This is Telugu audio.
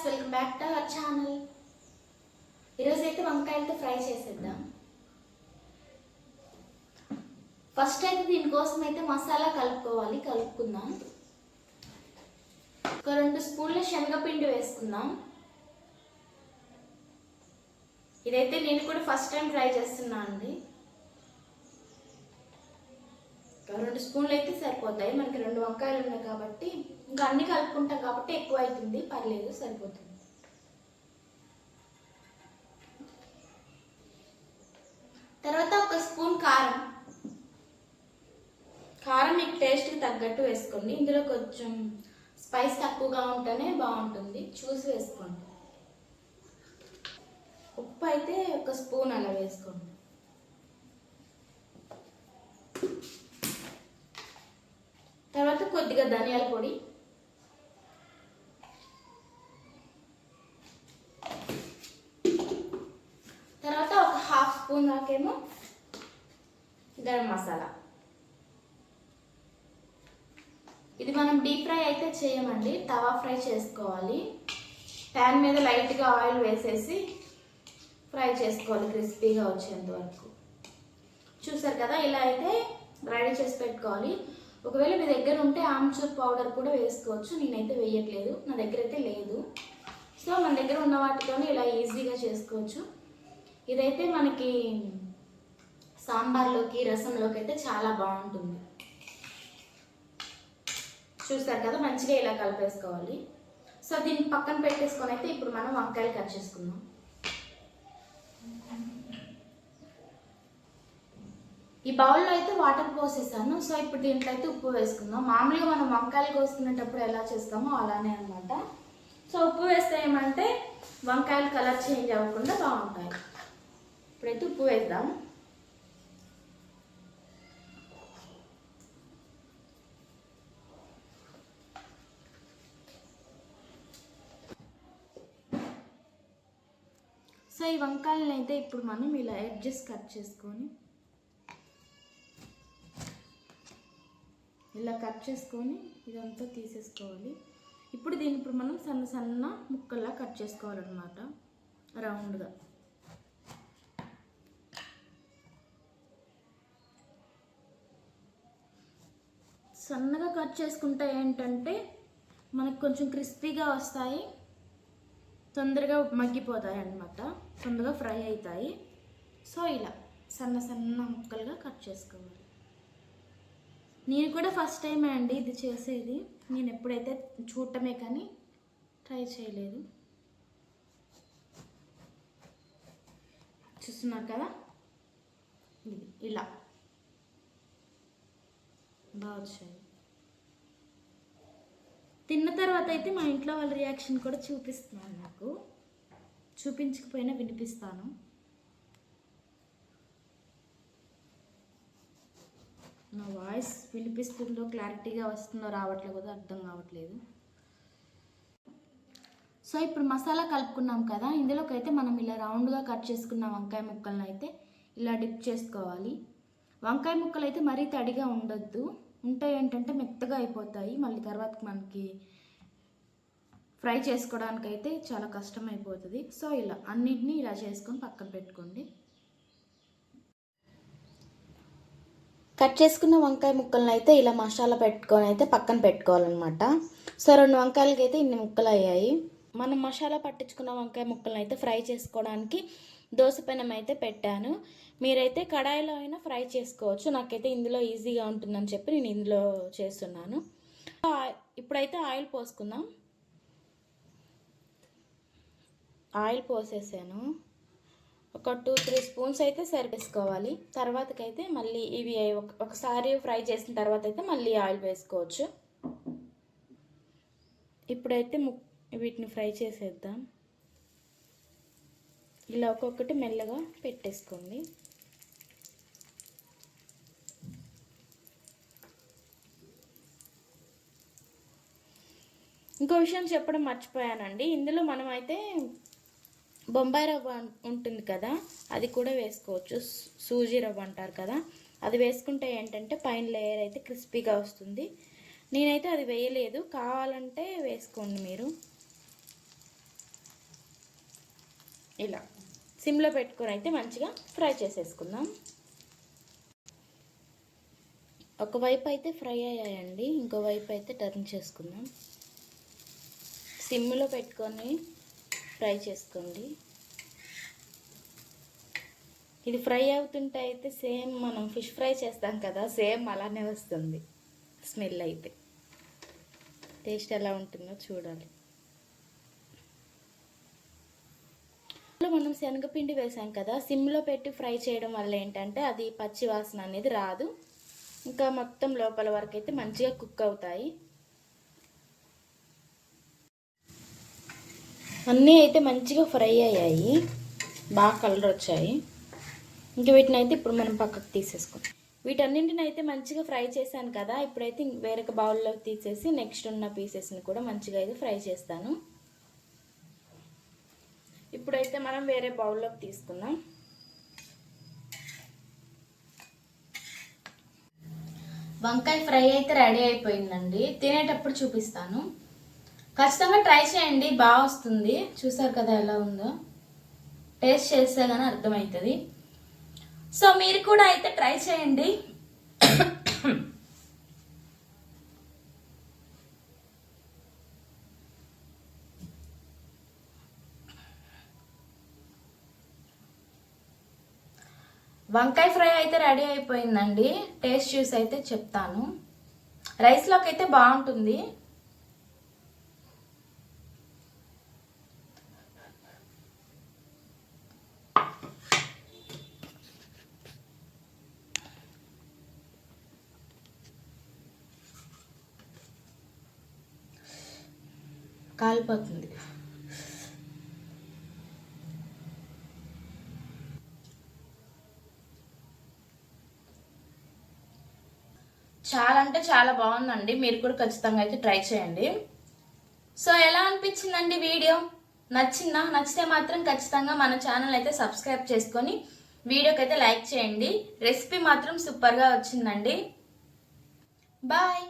Viewers welcome back to our channel ఈరోజు అయితే వంకాయలతో ఫ్రై చేసేద్దాం. ఫస్ట్ అయితే దీనికోసం అయితే మసాలా కలుపుకోవాలి కలుపుకుందాం. ఒక రెండు స్పూన్ల శనగపిండి వేసుకుందాం. ఇదైతే నేను కూడా ఫస్ట్ టైం ట్రై చేస్తున్నా అండి. ఒక రెండు స్పూన్లు అయితే సరిపోతాయి. మనకి రెండు వంకాయలు ఉన్నాయి కాబట్టి ఇంకా అన్ని కలుపుకుంటాం కాబట్టి ఎక్కువ అవుతుంది పర్లేదు సరిపోతుంది. తర్వాత ఒక స్పూన్ కారం. కారం మీకు టేస్ట్కి తగ్గట్టు వేసుకోండి. ఇందులో కొంచెం స్పైస్ తక్కువగా ఉంటేనే బాగుంటుంది. చూసి వేసుకోండి. ఉప్పు అయితే ఒక స్పూన్ అలా వేసుకోండి. తర్వాత కొద్దిగా ధనియాల పొడి తర్వాత ఒక హాఫ్ గరం మసాలా. ఇది మనం డీప్ ఫ్రై అయితే చేయమండి. తవా ఫ్రై చేసుకోవాలి. ప్యాన్ మీద లైట్గా ఆయిల్ వేసేసి ఫ్రై చేసుకోవాలి క్రిస్పీగా వచ్చేంత వరకు. చూసారు కదా ఇలా అయితే రెడీ చేసి పెట్టుకోవాలి. ఒకవేళ మీ దగ్గర ఉంటే ఆమ్చూర్ పౌడర్ కూడా వేసుకోవచ్చు. నేనైతే వేయట్లేదు. నా దగ్గర అయితే లేదు. సో మన దగ్గర ఉన్న వాటితోనే ఇలా ఈజీగా చేసుకోవచ్చు. ఇదైతే మనకి సాంబార్లోకి రసంలోకి అయితే చాలా బాగుంటుంది. చూసారు కదా మంచిగా ఇలా కలిపేసుకోవాలి. సో దీన్ని పక్కన పెట్టేసుకొని అయితే ఇప్పుడు మనం వంకాయలు కట్ చేసుకుందాం. ఈ బౌల్లో అయితే వాటర్ పోసేసాను. సో ఇప్పుడు దీంట్లో అయితే ఉప్పు వేసుకుందాం. మామూలుగా మనం వంకాయలు కోసుకునేటప్పుడు ఎలా చేస్తామో అలానే అనమాట సో ఉప్పు వేస్తే ఏమంటే వంకాయలు కలర్ చేంజ్ అవ్వకుండా బాగుంటాయి. ఇప్పుడైతే ఉప్పు వేద్దాం సో ఈ వంకాయలను అయితే ఇప్పుడు మనం ఇలా ఎడ్జెస్ కట్ చేసుకొని ఇలా కట్ చేసుకొని ఇదంతా తీసేసుకోవాలి ఇప్పుడు దీన్ని ఇప్పుడు మనం సన్న సన్న ముక్కల్లా కట్ చేసుకోవాలన్నమాట రౌండ్గా సన్నగా కట్ చేసుకుంటే ఏంటంటే మనకు కొంచెం క్రిస్పీగా వస్తాయి. తొందరగా మగ్గిపోతాయి అన్నమాట తొందరగా ఫ్రై అవుతాయి. సో ఇలా సన్న సన్న ముక్కలుగా కట్ చేసుకోవాలి. నేను కూడా ఫస్ట్ టైమే అండి ఇది చేసేది. నేను ఎప్పుడైతే చూడటమే కానీ ట్రై చేయలేదు. చూస్తున్నారు కదా? ఇది ఇలా. బాగా వచ్చాయి. తిన్న తర్వాత అయితే మా ఇంట్లో వాళ్ళ రియాక్షన్ కూడా చూపిస్తున్నాను నాకు. చూపించకపోయినా వినిపిస్తాను. నా వాయిస్ వినిపిస్తుందో క్లారిటీగా వస్తుందో రావట్లేదు అర్థం కావట్లేదు. సో ఇప్పుడు మసాలా కలుపుకున్నాం కదా ఇందులోకి అయితే మనం ఇలా రౌండ్గా కట్ చేసుకున్న వంకాయ ముక్కలను అయితే ఇలా డిప్ చేసుకోవాలి. వంకాయ ముక్కలు అయితే మరీ తడిగా ఉండొద్దు. ఉంటాయి ఏంటంటే మెత్తగా అయిపోతాయి. మళ్ళీ తర్వాత మనకి ఫ్రై చేసుకోవడానికి అయితే చాలా కష్టం అయిపోతుంది సో ఇలా అన్నిటినీ ఇలా చేసుకొని పక్కన పెట్టుకోండి. కట్ చేసుకున్న వంకాయ ముక్కలను అయితే ఇలా మసాలా పెట్టుకొని అయితే పక్కన పెట్టుకోవాలన్నమాట. సో రెండు వంకాయలకి అయితే ఇన్ని ముక్కలు అయ్యాయి మనం మసాలా పట్టించుకున్న వంకాయ ముక్కలను అయితే ఫ్రై చేసుకోవడానికి దోశపెనం అయితే పెట్టాను. మీరైతే కడాయిలో అయినా ఫ్రై చేసుకోవచ్చు. నాకైతే ఇందులో ఈజీగా ఉంటుందని చెప్పి నేను ఇందులో చేస్తున్నాను. ఇప్పుడైతే ఆయిల్ పోసుకుందాం. ఆయిల్ పోసేసాను. ఒక టూ త్రీ స్పూన్స్ అయితే సరిపేసుకోవాలి. తర్వాతకైతే మళ్ళీ ఇవి ఒకసారి ఫ్రై చేసిన తర్వాత అయితే మళ్ళీ ఆయిల్ వేసుకోవచ్చు. ఇప్పుడైతే ము వీటిని ఫ్రై చేసేద్దాం. ఇలా ఒక్కొక్కటి మెల్లగా పెట్టేసుకోండి. ఇంకో విషయం చెప్పడం మర్చిపోయానండి. ఇందులో మనమైతే బొంబాయి రవ్వ ఉంటుంది కదా అది కూడా వేసుకోవచ్చు. సూజీ రవ్వ అంటారు కదా అది వేసుకుంటే ఏంటంటే పైన లేయర్ అయితే క్రిస్పీగా వస్తుంది. నేనైతే అది వేయలేదు. కావాలంటే వేసుకోండి మీరు. ఇలా. సిమ్లో పెట్టుకొని అయితే మంచిగా ఫ్రై చేసేసుకుందాం. ఒకవైపు అయితే ఫ్రై అయ్యాయండి ఇంకో వైపు అయితే టర్న్ చేసుకుందాం. సిమ్లో పెట్టుకొని ఫ్రై చేసుకోండి. ఇది ఫ్రై అవుతుంటే అయితే సేమ్ మనం ఫిష్ ఫ్రై చేస్తాం కదా సేమ్ అలానే వస్తుంది. స్మెల్ అయితే. టేస్ట్ ఎలా ఉంటుందో చూడాలి. మనం శనగపిండి వేసాం కదా సిమ్లో పెట్టి ఫ్రై చేయడం వల్ల ఏంటంటే అది పచ్చి వాసన అనేది రాదు. ఇంకా మొత్తం లోపల వరకు అయితే మంచిగా కుక్ అవుతాయి. అన్నీ అయితే మంచిగా ఫ్రై అయ్యాయి. బాగా కలర్ వచ్చాయి. ఇంక వీటిని అయితే ఇప్పుడు మనం పక్కకు తీసేసుకుంటాం వీటన్నింటిని అయితే మంచిగా ఫ్రై చేశాను కదా ఇప్పుడైతే వేరొక బౌల్లో తీసేసి నెక్స్ట్ ఉన్న పీసెస్ని కూడా మంచిగా అయితే ఫ్రై చేస్తాను. ఇప్పుడైతే మనం వేరే బౌల్లోకి తీసుకుందాం. వంకాయ ఫ్రై అయితే రెడీ అయిపోయిందండి. తినేటప్పుడు చూపిస్తాను. ఖచ్చితంగా ట్రై చేయండి బాగా వస్తుంది. చూసారు కదా ఎలా ఉందో. టేస్ట్ చేస్తే కానీ అర్థమవుతుంది. సో మీరు కూడా అయితే ట్రై చేయండి. వంకాయ ఫ్రై అయితే రెడీ అయిపోయిందండి. టేస్ట్ చూసి అయితే చెప్తాను. రైస్లోకి అయితే బాగుంటుంది. కాలిపోతుంది చాలా అంటే చాలా బాగుందండి. మీరు కూడా ఖచ్చితంగా అయితే ట్రై చేయండి. సో ఎలా అనిపించిందండి వీడియో? నచ్చిందా? నచ్చితే మాత్రం ఖచ్చితంగా మన ఛానల్ అయితే సబ్స్క్రైబ్ చేసుకొని వీడియోకి అయితే లైక్ చేయండి. రెసిపీ మాత్రం సూపర్గా వచ్చిందండి. బాయ్!